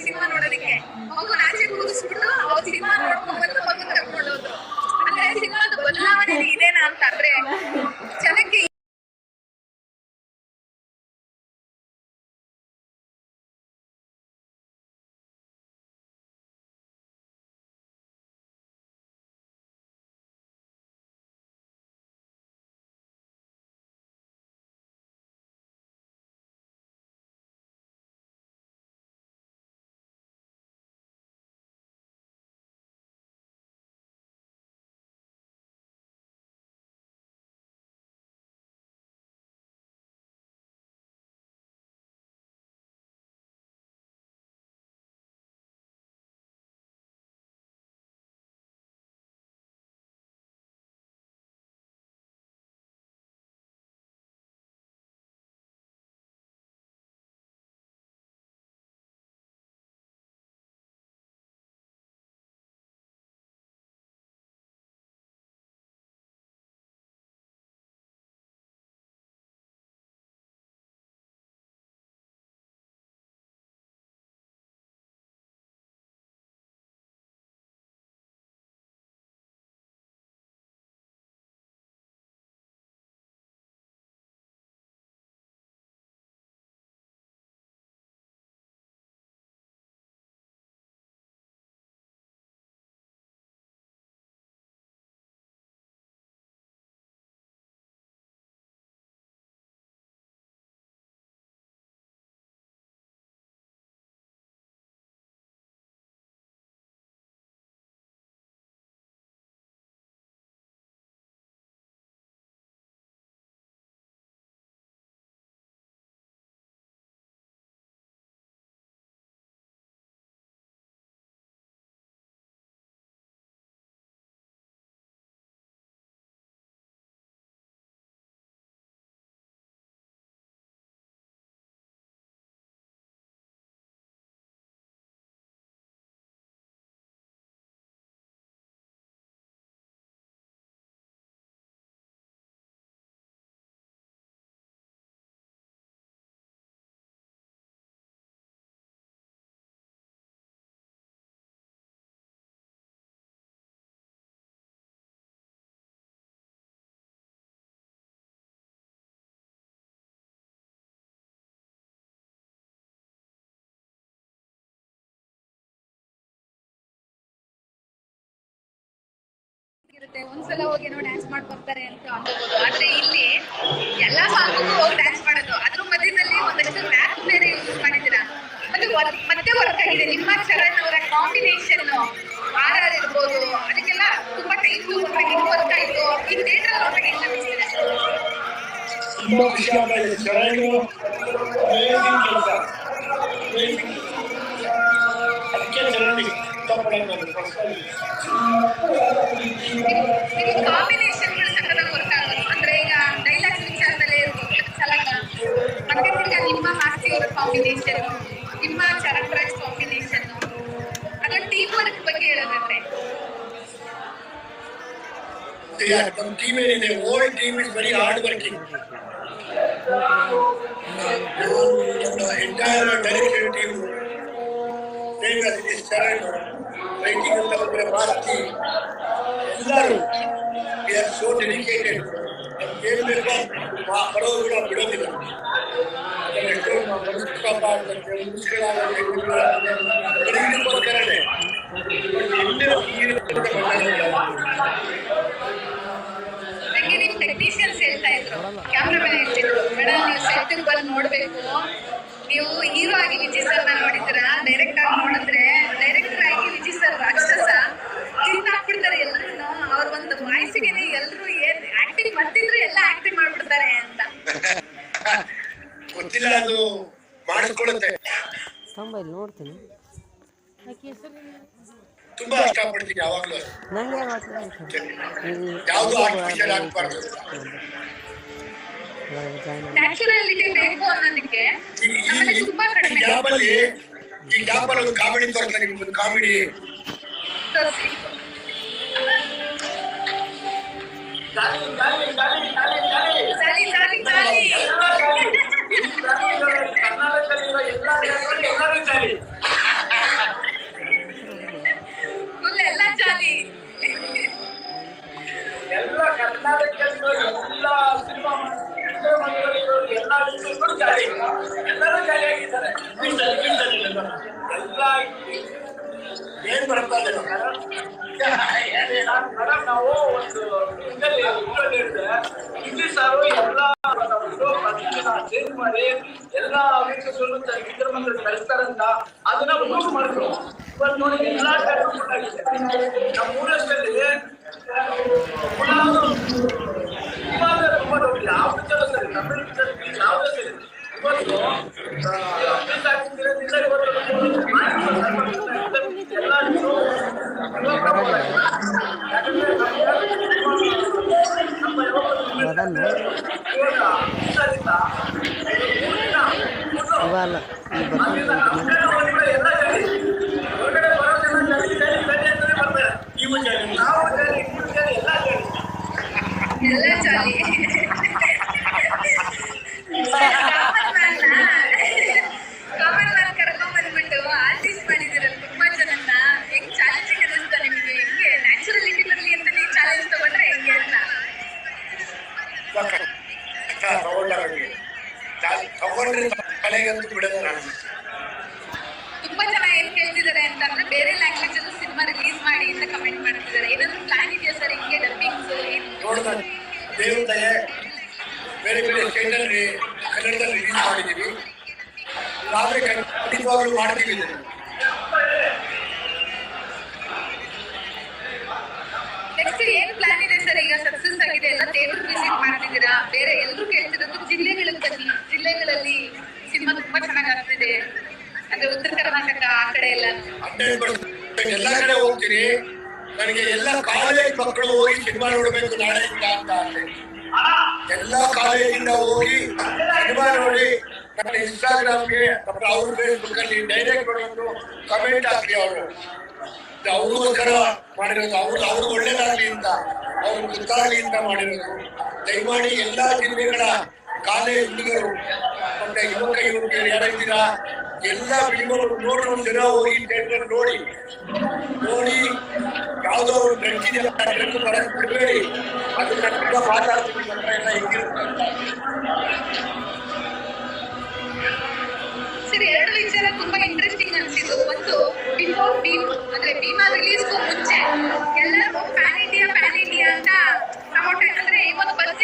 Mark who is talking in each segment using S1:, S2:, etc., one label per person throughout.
S1: Cinema ನೋಡೋದಕ್ಕೆ. ಮಗು ಆಚೆ ಕೂರಿಸ್ಬಿಟ್ಟು ಅವ್ರು ಸಿನಿಮಾ ನೋಡ್ಕೊಂಡ್ ಬಂದು ಮಗು ಕರ್ಕೊಂಡು ಅಂದ್ರೆ ಸಿನಿಮಾದ ಬದಲಾವಣೆ ಇದೇನಾ ಅಂತ ಅಂದ್ರೆ, ಜನಕ್ಕೆ ಇರುತ್ತೆ. ಒಂದ್ಸಲ ಹೋಗಿ ಏನೋ ಡ್ಯಾನ್ಸ್ ಮಾಡಿ ಬರ್ತಾರೆ ಅಂತ ಅನ್ಕೋಬಹುದು ಆದ್ರೆ ಇಲ್ಲಿ ಎಲ್ಲಾ ಸಾಂಗ್ಗೂ ಹೋಗಿ ಡ್ಯಾನ್ಸ್ ಮಾಡೋದು. ಅದ್ರ ಮಧ್ಯದಲ್ಲಿ ಒಂದಷ್ಟು ರ್ಯಾಪ್ ಬೇರೆ ಯೂಸ್ ಮಾಡಿದ್ದೀರಾ? ಮತ್ತೆ ಮತ್ತೆ ವರ್ಕ್ ಆಗಿದೆ ನಿಮ್ಮ ಚರಣ್ ಅವರ ಕಾಂಬಿನೇಷನ್ ಆರ್ ಆರ್ ಇರ್ಬೋದು. ಅದಕ್ಕೆಲ್ಲ ತುಂಬಾ ಟೈಮ್ ಹಿಂಗ್ ವರ್ಕ್ ಆಯ್ತು ಈ ಥಿಯೇಟರ್ ನೋಡ್ಬೇಕು ಅನಿಸ್ತಿದೆ
S2: ತುಂಬಾ ಖುಷಿ ಆಗ್ತಾ ಚೆನ್ನಾಗಿ ಇಷ್ಟಪಡೋದು ನಾನು personally.
S1: ನಿಮ್ ಕಾಂಬಿನೇಷನ್ಗಳು ಸಕ್ಕತ್ತಾಗಿ ವರ್ಕ್ ಆಗೋದು ಅಂದ್ರೆ ಈಗ ಡೈಲಾಗ್ಸ್ ವಿಚಾರದಲ್ಲೇ ಇರ್ಬೋದು ಸಲಾಗ ಮತ್ತೆ ತಿರ್ಗಾ ನಿಮ್ಮ ಹಾಸ್ಯ ಕಾಂಬಿನೇಷನ್ ನಿಮ್ಮ ಚರಣ್ ರಾಜ್ ಕಾಂಬಿನೇಷನ್ ಅದರ ಟೀಮ್ ವರ್ಕ್ ಬಗ್ಗೆ ಹೇಳೋದಾದ್ರೆ
S2: Yeah, ನಮ್ಮ team ಏನಿದೆ whole team is very hard working. ನಮ್ಮ entire direction team, same as this Charan, writing ಅಂತ ಬಂದ್ರೆ ಮಾಸ್ತಿ, ಎಲ್ಲರೂ ಬರೋರು ಬಿಡೋದಿಲ್ಲ ಎಷ್ಟೋ
S1: ಹೇಳ್ತಾ ಇದ್ರು. ಕ್ಯಾಮ್ರಾಮನ್ ಹೇಳ್ತಿದ್ರು ಮೇಡಮ್ ನೀವು ಸೆಟ್ ಬಂದು ನೋಡ್ಬೇಕು. ನೀವು ಹೀರೋ ಆಗಿ ವಿಜಯ್ ಸರ್ನ ನೋಡಿದ್ದೀರಾ? ಡೈರೆಕ್ಟ್ ಆಗಿ ನೋಡಿದ್ರೆ ಡೈರೆಕ್ಟರ್ ಆಗಿ ವಿಜಯ್ ಸರ್ ರಾಕ್ಷಸ ತಿಂದಾಕ್ಬಿಡ್ತಾರೆ ಎಲ್ಲರೂ ಅವ್ರ ಒಂದು ವಾಯ್ಸಿಗೆನೆ ಎಲ್ಲರೂ ಏನ್ ಆಕ್ಟಿಂಗ್ ಬರ್ತಿದ್ರು ಎಲ್ಲ ಆಕ್ಟಿಂಗ್ ಮಾಡ್ಬಿಡ್ತಾರೆ ಅಂತ
S2: ಗೊತ್ತಿಲ್ಲ ಅದು ಮಾಡಿಕೊಳ್ಳುತ್ತೆ
S3: ಸ್ತಂಭ ಇಲ್ಲಿ ನೋಡ್ತೀನಿ.
S2: ತುಂಬಾ ಇಷ್ಟಪಡ್ತೀನಿ ಯಾವಾಗಲೂ
S3: ನಂಗೆ
S2: ಯಾವ್ದು ಆರ್ಟಿಫಿಷಿಯಲ್ ಆಗ್ಬಾರ್ದು
S1: ನ್ಯಾಚುರಾಲಿಟಿ ಬೇಕು ಅನ್ನೋದಕ್ಕೆ. ನಮ್ಮಲ್ಲಿ ತುಂಬಾ
S2: ಈ
S1: ಕಡಿಮೆ
S2: ಒಂದು ಕಾಮಿಡಿ ತೋರಿಸ್ತಾರೆ ನಿಮ್ಗೆ ಕಾಮಿಡಿ.
S1: ಎಲ್ಲ ಕರ್ನಾಟಕದಲ್ಲಿರೋ ಎಲ್ಲ ಸಿನಿಮಾ
S4: ಚಿತ್ರಮಂದಿರದಲ್ಲಿರೋ ಎಲ್ಲ ವಿಷಯಗಳು ಜಾರಿ ಎಲ್ಲರೂ ಜಾರಿಯಾಗಿದ್ದಾರೆ ಎಲ್ಲ
S2: ಏನ್ ಬರ್ತಾ ಇದೆ
S4: ಮೇಡಮ್ ನಾವು ಒಂದು ಇಂಗ್ಲಿಷ್ ಅವರು ಎಲ್ಲ ಮಾಡಿ ಎಲ್ಲ ವೀಕ್ಷಕರು ಇದ್ರ ಮಂದಿ ಕಳಿಸ್ತಾರಂತ ಅದನ್ನ ಪ್ರೂಫ್ ಮಾಡಿದ್ರು. ಇವತ್ತು ನೋಡಿ ಎಲ್ಲ ಆಗಿದೆ ನಮ್ಮ ಊರಷ್ಟಲ್ಲಿ ಯಾವ್ದೇ ಸರಿ ಯಾವುದೇ ಸರಿ. ಇವತ್ತು
S2: ಬಾಲ ದಯೆ ಬೇರೆ ಬೇರೆ ಸ್ಟೇಟಲ್ಲಿ ಕನ್ನಡದಲ್ಲಿ ರಿಲೀಸ್ ಮಾಡಿದ್ದೀವಿ ಆದ್ರೆ ಖಂಡಿತವಾಗ್ಲೂ ಮಾಡ್ತೀವಿ ಇದನ್ನು.
S1: ಏನ್ ಪ್ಲಾನ್ ಇದೆ ಸರ್? ಈಗ ಸಕ್ಸಸ್ ಆಗಿದೆ ಎಲ್ಲ ಥಿಯೇಟರ್ ವಿಸಿಟ್ ಮಾಡ್ತಿದ್ದೀರಾ? ಬೇರೆ ಎಲ್ಲರೂ ಕೇಳ್ತಿರೋದು ಜಿಲ್ಲೆಗಳಲ್ಲಿ ಜಿಲ್ಲೆಗಳಲ್ಲಿ ಸಿನಿಮಾ ತುಂಬಾ ಚೆನ್ನಾಗಿ ಆಗ್ತಿದೆ ಅಂದ್ರೆ ಉತ್ತರ ಕರ್ನಾಟಕ ಆ ಕಡೆ ಎಲ್ಲ.
S2: ಎಲ್ಲ ಕಡೆ ಹೋಗ್ತೀನಿ. ನನಗೆ ಎಲ್ಲ ಕಾಲೇಜ್ ಮಕ್ಕಳು ಹೋಗಿ ಸಿನಿಮಾ ನೋಡಬೇಕು ಇಲ್ಲ ಅಂತ ಆಸೆ. ಎಲ್ಲ ಕಾಲೇಜಿಂದ ಹೋಗಿ ಸಿನಿಮಾ ನೋಡಿ ನನ್ನ ಇನ್ಸ್ಟಾಗ್ರಾಮ್ಗೆ ಅವ್ರ ಫೇಸ್ಬುಕ್ ಅಲ್ಲಿ ಡೈರೆಕ್ಟ್ ಬಂದು ಕಮೆಂಟ್ ಹಾಕಿ ಅವರು. ಅವ್ರಿಗೋಸ್ಕರ ಮಾಡಿರೋದು, ಅವ್ರು ಅವ್ರಿಗೆ ಒಳ್ಳೇದಾಗ್ಲಿ ಅಂತ, ಅವ್ರು ಗೊತ್ತಾಗ್ಲಿ ಅಂತ ಮಾಡಿರೋದು. ದಯಮಾಡಿ ಎಲ್ಲಾ ಜಿಲ್ಲೆಗಳ ಕಾಲೇಜ್ ಹುಡುಗರು, ಮತ್ತೆ ಯುವಕ ಯುವಕರು ಯಾರಿದ್ದೀರಾ ಎಲ್ಲ ವಿಮೋ ನೋಡೋದು ಜನ ಹೋಗಿ ನೋಡಿ ನೋಡಿ, ಯಾವುದೋ ಒಂದು ಡ್ರಗ್ಸ್ ಡ್ರಗ್ ಬರಕ್ ಬಿಡಬೇಡಿ ಕೂಡ ಮಾತಾಡ್ತೀವಿ ಎಲ್ಲ ಹೆಂಗಿರುತ್ತೆ
S1: ಸರಿ, ಎರಡು ವಿಚಾರ ತುಂಬಾ ಇಂಟ್ರೆಸ್ಟಿಂಗ್ ಅನ್ಸಿದ್ದು. ಒಂದು ಬಿಫೋರ್ ಭೀಮ್, ಅಂದ್ರೆ ಭೀಮಾ ರಿಲೀಸ್ ಮುಂಚೆ ಎಲ್ಲರೂ ಪ್ಯಾನ್ ಇಂಡಿಯಾ ಪ್ಯಾನ್ ಇಂಡಿಯಾ ಅಂತ ಪ್ರಮೋಟ್ ಅಂದ್ರೆ ಒಂದು ಬಸ್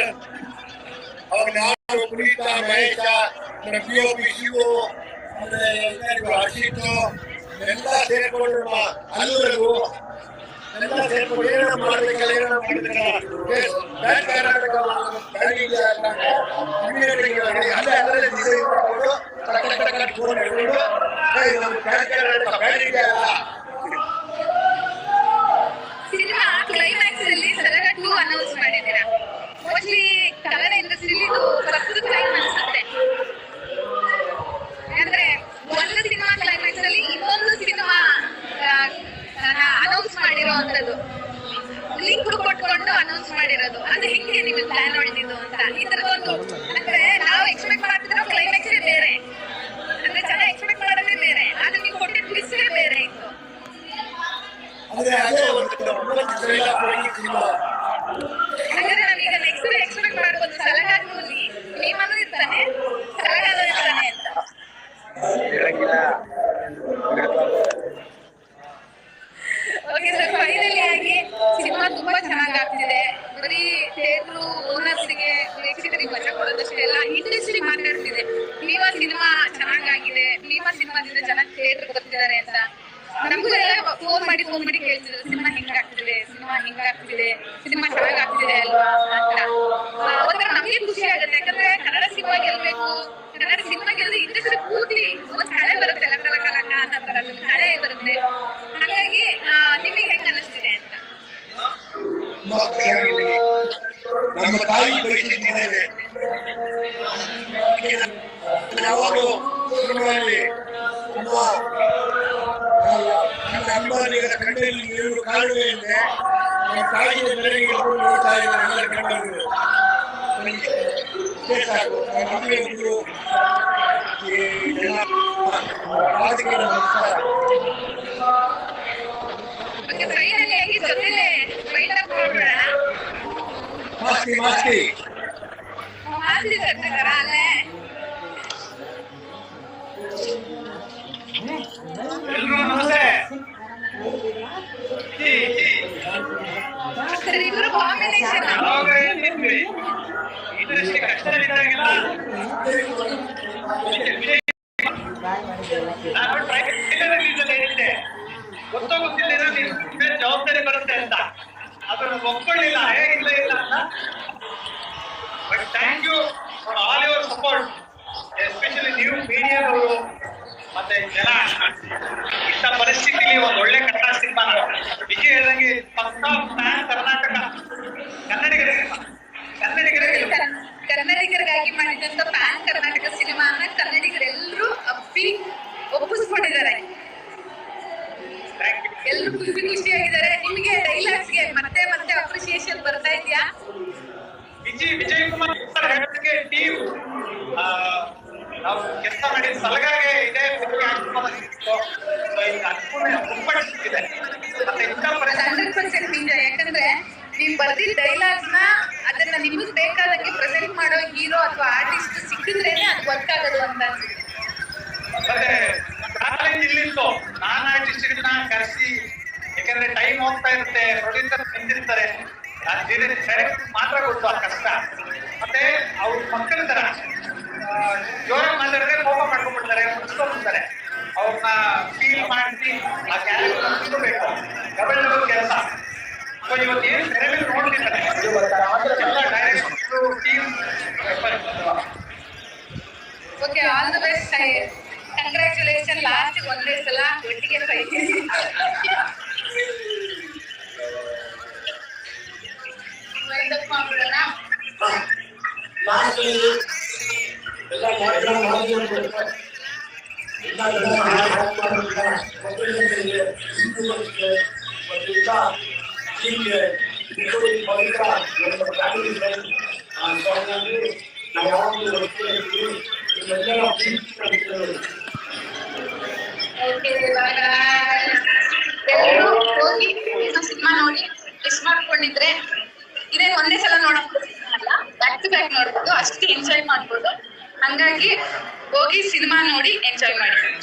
S2: ಟೆಂಪಲ್ ರನ್ ಅವಾಗ ನಾನು Puneeth Mahesh P O P Shivu ಆಮೇಲೆ ಎಲ್ಲರಿಗೂ ಹರ್ಷಿತ್ ಎಲ್ಲ ಸೇರ್ಕೊಂಡು ನಮ್ಮ ಅಲ್ಲೂರಗು ಎಲ್ಲ ಸೇರ್ಕೊಂಡು ಏನೋ ಮಾಡ್ಬೇಕಲ್ಲ ಏನೋ ಮಾಡ್ಬೇಕಲ್ಲ ಎಸ್, ಬ್ಯಾಂಕ್ ಕರ್ನಾಟಕ
S1: ಅದೇ
S2: ಅದೇ ಒಂದು
S1: ತುಂಬಾ
S2: ಖುಷಿಯಾಗಿದೆ ನಮ್ಮ ತಾಯಿ ಬಯಸಿದ್ದೇವೆ. ಯಾವಾಗಲೂ ಸಿನಿಮಾದಲ್ಲಿ ತುಂಬಾ ಅಂಬಾನಿಗರ ಕಣ್ಣಲ್ಲಿ ನೀರು ಇದೆ ನಮ್ಮ ತಾಯಿಯ ಬೆಲೆಗೆ ನೋಡ್ತಾ ಇದ್ದಾರೆ ಕಣ್ಣಲ್ಲಿ. ಸಾಕು. ನಮ್ಮ ಈ ಎಲ್ಲ ರಾಜಕೀಯ ನಮಸ್ಕಾರ
S1: ಓಕೆ ಫೈನಲಿ ಆಗಿ ಜೊತೆಲೆ ಫೈಟ್ ಅಪ್ ಮಾಡ್ಬಿಡೋಣ
S2: ಮಾಸ್ತಿ ಮಾಸ್ತಿ
S1: ಮಾಸ್ತಿ ಸರ್ಕಾರ ಅಲ್ಲೇ
S5: ಎಲ್ರು ನಮಸ್ತೆ ಈ, ಈ, ಪ್ಯಾನ್ ಕರ್ನಾಟಕ ಕನ್ನಡಿಗರಿಗೆ ಕನ್ನಡಿಗರಿಗೆ
S1: ಕನ್ನಡಿಗರಿಗಾಗಿ ಮಾಡಿದಂತ ಪ್ಯಾನ್ ಕರ್ನಾಟಕ ಸಿನಿಮಾನ ಕನ್ನಡಿಗರೆಲ್ಲರೂ ಅಪ್ಪಿ ಒಪ್ಪಿಸ್ಕೊಂಡಿದ್ದಾರೆ. ಎಲ್ಲರೂ ಖುಷಿ ಖುಷಿಯಾಗಿದ್ದಾರೆ. ನಿಮಗೆ ಡೈಲಾಗ್ಸ್ಗೆ ಮತ್ತೆ ಮತ್ತೆ ಅಪ್ರಿಸಿಯೇಷನ್ ಬರ್ತಾ ಇದೆಯಾ?
S5: ವಿಜಯ್ ವಿಜಯ್ ಕುಮಾರ್ ಹೇಳಿಕೆ ಟೀಮ್ ನಾವು ಕೆಲಸ ಮಾಡಿದ ಸಲಗಾಗೆ ಇದೆ ಅನುಕೂಲ ತುಂಬಾ
S1: ನೀವು ಡೈಲಾಗ್ನ ಅದನ್ನ ನಿಮಗ್ ಬೇಕಾದಂಗೆ ಪ್ರೆಸೆಂಟ್ ಮಾಡೋ ಹೀರೋ ಅಥವಾ ಆರ್ಟಿಸ್ಟ್ ಸಿಕ್ಕಿದ್ರೇನೆ ಅದು ವರ್ಕ್ ಆಗೋದು ಅಂತ ಅನ್ಸುತ್ತೆ.
S5: ಚಾಲೆಂಜ್ ಇಲ್ಲಿತ್ತು. ನಾನ್ ಕರೆಸಿ. ಯಾಕಂದ್ರೆ ಟೈಮ್ ಹೋಗ್ತಾ ಇರುತ್ತೆ. ಪ್ರೊಡ್ಯೂಸರ್ ಬಂದಿರ್ತಾರೆ. ಮಾತ್ರ ಗೊತ್ತು ಆ ಕಷ್ಟ.
S2: ಹೀಗೆ
S1: ಮಾಡ್ಕೊಂಡಿದ್ರೆ, ಇದೇ ಒಂದೇ ಸಲ ನೋಡೋದು ಅಲ್ಲ ಬ್ಯಾಕ್ ಟು ಬ್ಯಾಕ್ ನೋಡ್ಬೋದು, ಅಷ್ಟು ಎಂಜಾಯ್ ಮಾಡ್ಬೋದು. ಹಂಗಾಗಿ ಹೋಗಿ ಸಿನಿಮಾ ನೋಡಿ ಎಂಜಾಯ್ ಮಾಡಿ.